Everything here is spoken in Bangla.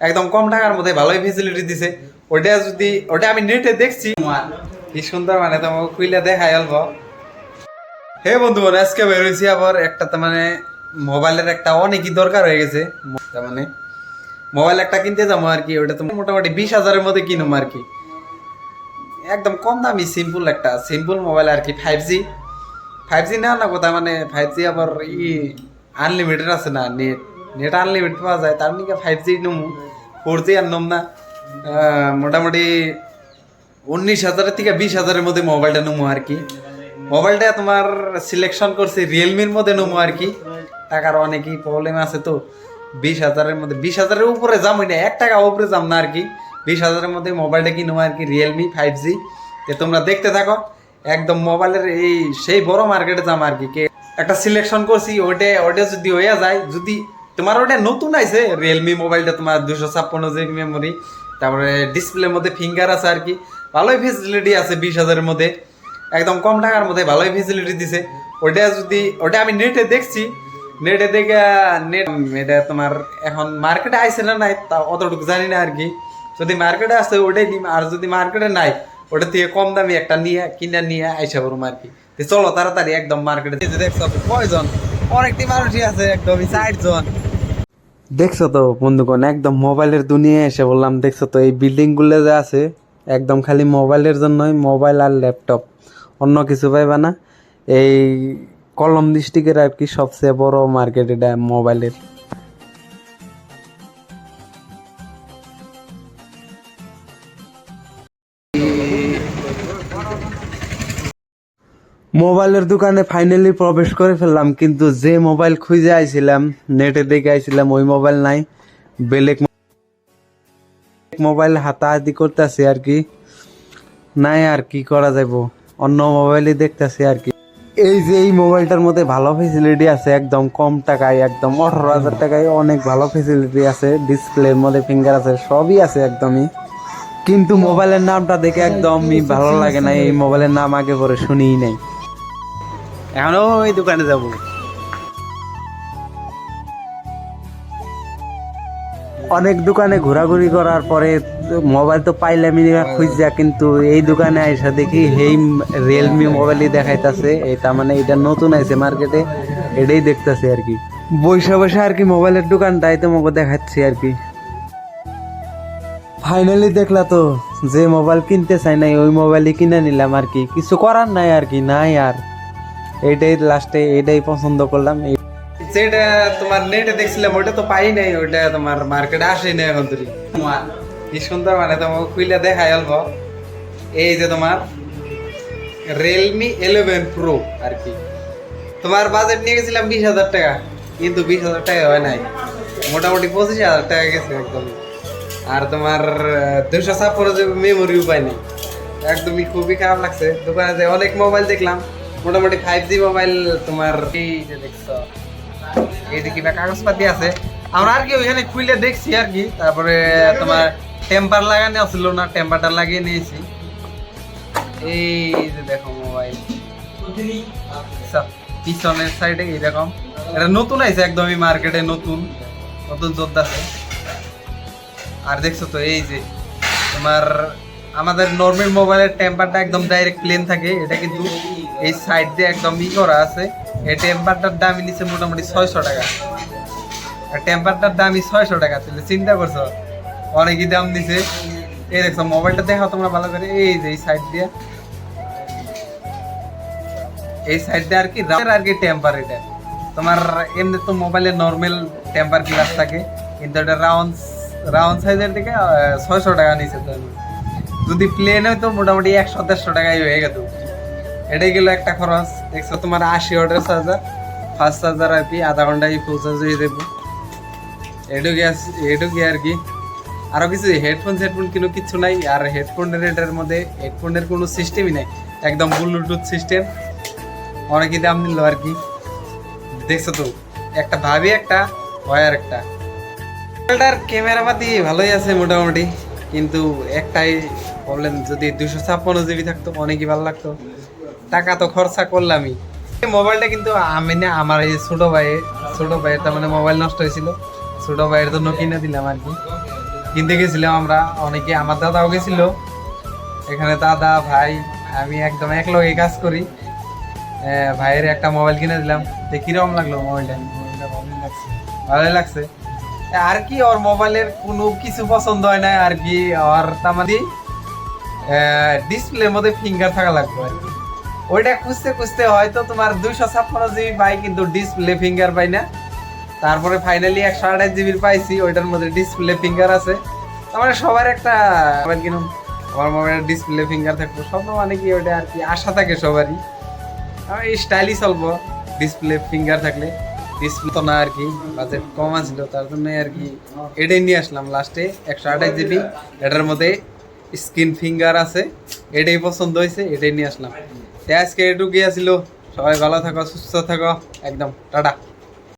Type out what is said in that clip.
একদম কম টাকার মধ্যে ভালোই ফেসিলিটি দিছে। ওটা যদি ওটা আমি নেটে দেখছি। কি সুন্দর মানে তোমাকে খুইলে দেখাই অল্প। হে বন্ধু মানে আজকে বেরোইছি আবার একটা তো মানে মোবাইলের একটা অনেকই দরকার হয়ে গেছে। তার মানে মোবাইল একটা কিনতে যাব আর কি ওটা তো মোটামুটি বিশ হাজারের মধ্যে কিনুম আর কি। একদম কম দামি সিম্পল একটা সিম্পল মোবাইল আর কি ফাইভ জি ফাইভ জি না না কথা মানে ফাইভ জি আবার ই আনলিমিটেড আছে না নেট নেট আনলিমিটেড পাওয়া যায়, তার নিকে ফাইভ জি নমু ফোর জি আর নম না। মোটামুটি উনিশ হাজারের থেকে বিশ হাজারের মধ্যে মোবাইলটা নেব আর কি। মোবাইলটা তোমার সিলেকশন করছি রিয়েলমির মধ্যে নেব আর কি। টাকার অনেকই প্রবলেম আছে তো। বিশ হাজারের মধ্যে, বিশ হাজারের উপরে যাম না এক টাকা উপরে যাম না আর কি। বিশ হাজারের মধ্যে মোবাইলটা কিনবো আর কি রিয়েলমি ফাইভ জি তোমরা দেখতে থাকো, একদম মোবাইলের এই, সেই বড় মার্কেটে যাম আর কে। একটা সিলেকশন করছি ওটা ওটা যদি হয়ে যায়, যদি তোমার ওটা নতুন আছে রিয়েলমি মোবাইলটা তোমার দুশো ছাপ্পান্ন জিবি মেমোরি তারপরে ডিসপ্লের মধ্যে ফিঙ্গার আছে আর কি, ভালোই ফেসিলিটি আছে বিশ হাজারের মধ্যে, একদম কম টাকার মধ্যে ভালোই ফেসিলিটি দিছে। ওটা যদি ওটা আমি নেটে দেখছি নেটে দেখে নেট এটা তোমার এখন মার্কেটে আইছে না নাই তা অতটুকু জানি না আর কি। যদি মার্কেটে আসে ওটাই নিম আর যদি মার্কেটে নাই ওটা থেকে কম দামি একটা নিয়ে, কিনে নিয়ে আইসা করুম আর কি। চলো তাড়াতাড়ি একদম মার্কেটে দেখছ, কয়জন? অনেকটি মানুষই আছে একদম ষাট জন দেখছ তো বন্ধুগণ, একদম মোবাইলের দুনিয়ায় এসে বললাম, দেখছ তো এই বিল্ডিংগুলো যে আছে, একদম খালি মোবাইলের জন্যই মোবাইল আর ল্যাপটপ। অন্য কিছু পাইবা না। এই কলম ডিস্ট্রিক্টের আর কি সবচেয়ে বড় মার্কেট এটা মোবাইলের। মোবাইলের দোকানে ফাইনালি প্রবেশ করে ফেললাম, কিন্তু যে মোবাইল খুঁজে আইছিলাম, নেটে দেখে আইছিলাম ওই মোবাইল নাই। বেলেগ মোবাইল হাতাহাতি করতেছে আর কি। নাই আর কি করা যাইব? অন্য মোবাইলই দেখতেছি আর কি। এই যে এই মোবাইলটার মধ্যে ভালো ফেসিলিটি আছে, একদম কম টাকায়, একদম আঠারো হাজার টাকায় অনেক ভালো ফেসিলিটি আছে। ডিসপ্লের মধ্যে ফিঙ্গার আছে, সবই আছে একদমই। কিন্তু মোবাইলের নামটা দেখে একদমই ভালো লাগে না, এই মোবাইলের নাম আগে পরে শুনিই নাই। এখনও ওই দোকানে যাব। অনেক দোকানে ঘোরাঘুরি করার পরে মোবাইল তো পাইলামই না খুঁজা কিন্তু এই দোকানে আইসা দেখি এই রিয়েলমি মোবাইলই দেখাইতাছে। এটা মানে এটা নতুন আছে মার্কেটে এটাই দেখতাছে আর কি। বৈশা বৈশা আর কি মোবাইলের দোকানটাই তোমাকে দেখাচ্ছি আর কি। ফাইনালি দেখলা তো যে মোবাইল কিনতে চাই নাই ওই মোবাইলই কিনে নিলাম আর কি। কিছু করার নাই আর কি নাই আর। এইটাই লাস্টে এটাই পছন্দ করলাম। যেটা তোমার নেটে দেখছিলাম ওটা তো পাই নাই ওটা তোমার মার্কেটে আসেই নাই এখন তুই কি সুন্দর মানে তোমাকে খুইলে দেখাই অল্প। এই যে তোমার রিয়েলমি ইলেভেন প্রো আর কি। তোমার বাজেট নিয়ে গেছিলাম বিশ হাজার টাকা, কিন্তু বিশ হাজার টাকা হয় নাই। মোটামুটি পঁচিশ হাজার টাকা গেছে একদম। আর তোমার দুশো ছাপ্পান্ন যে মেমোরি উপায় একদমই খুবই খারাপ লাগছে। দোকানে যে অনেক মোবাইল দেখলাম। মোটামুটি ফাইভ জি মোবাইল তোমার এই যে দেখছ এই যে কিবা আছে। আমরা আর কি ওইখানে খুলে দেখছি আর কি, তারপরে তোমার টেম্পার লাগানো ছিল না টেম্পারটা লাগিয়ে নিয়েছি। এই যে দেখো মোবাইল পিছনের সাইডে এইরকম। এটা নতুন আইছে একদমই মার্কেটে নতুন নতুন যোদ্ধা আর দেখছ তো, এই যে তোমার আমাদের নর্মাল মোবাইলের টেম্পারটা একদম ডাইরেক্ট প্লেন থাকে। এটা কিন্তু এই সাইড দিয়ে একদম ই করা আছে। এই টেম্পারটার দামই নিচ্ছে মোটামুটি ছয়শো টাকা। টেম্পারটার দামই ছয়শো টাকা, তাহলে চিন্তা করছ? অনেকই দাম দিছে এই দেখছ মোবাইলটা দেখো তোমরা ভালো করে। এই যে এই সাইড দিয়ে। এই সাইড দিয়ে আর কি রাউন্ড আর কি টেম্পার এটা। তোমার এমনি তো মোবাইলে নর্মাল টেম্পার গ্লাস থাকে। কিন্তু এটা রাউন্ড রাউন্ড সাইজের দিকে ছয়শো টাকা নিচে তো। যদি প্লেন হয় তো মোটামুটি একশো, দেড়শো টাকাই হয়ে গেত। এটাই গেল একটা খরচ। দেখছ, তোমার আশি অর্ডার চার্জার ফার্স্ট চার্জার আর কি, আধা ঘন্টায় ফুল চার্জ হয়ে যাব এটুকু এটুকু আর কি। আরও কিছু হেডফোন হেডফোন কোনো কিছু নাই। আর হেডফোনের এটার মধ্যে হেডফোনের কোনো সিস্টেমই নাই। একদম ব্লুটুথ সিস্টেম অনেকই দাম নিল আর কি? দেখছ তো, একটা ভাবি একটা হয় আর একটা মোবাইলটার ক্যামেরা পাতি ভালোই আছে মোটামুটি। কিন্তু একটাই প্রবলেম যদি দুশো ছাপ্পান্ন জিবি থাকতো অনেকই ভালো লাগতো। টাকা তো খরচা করলামই। এই মোবাইলটা কিন্তু আমি না আমার এই ছোটো ভাইয়ের ছোটো ভাইয়ের তার মানে মোবাইল নষ্ট হয়েছিল। ছোটো ভাইয়ের জন্য কিনে দিলাম আর কি। কিনতে গেছিলাম আমরা অনেকে আমার দাদাও গেছিল। এখানে দাদা ভাই আমি একদম এক লগে কাজ করি। ভাইয়ের একটা মোবাইল কিনে দিলাম। তো কীরকম লাগল মোবাইলটা ভালোই লাগছে। আর কি, ওর মোবাইলের কোনো কিছু পছন্দ হয় না, আর কি, ওর তামাদি ডিসপ্লের মধ্যে ফিঙ্গার থাকা লাগবে আর কি। ওইটা খুঁজতে খুঁজতে হয়তো তোমার দুইশো ছাপ্পান্ন জিবি পাই, কিন্তু ডিসপ্লে ফিঙ্গার পাই না। তারপরে ফাইনালি একশো আঠাশ জিবির পাইছি, ওইটার মধ্যে ডিসপ্লে ফিঙ্গার আছে। আমার সবার একটা কিনুন, আমার মোবাইলের ডিসপ্লে ফিঙ্গার থাকব। সব মানে কি, ওইটা আর কি, আশা থাকে সবারই। এই স্টাইলই ডিসপ্লে ফিঙ্গার থাকলে। ডিসপ্লে তো না আর কি বাজেট কম আছিল, তার জন্য আর কি এটাই নিয়ে আসলাম লাস্টে একশো আঠাশ জিবি এটার মধ্যে স্ক্রিন ফিঙ্গার আছে, এটাই পছন্দ হয়েছে, এটাই নিয়ে আসলাম। তো আজকে এটুকুই আসিল সবাই ভালো থাকো, সুস্থ থাকো, একদম, টাটা।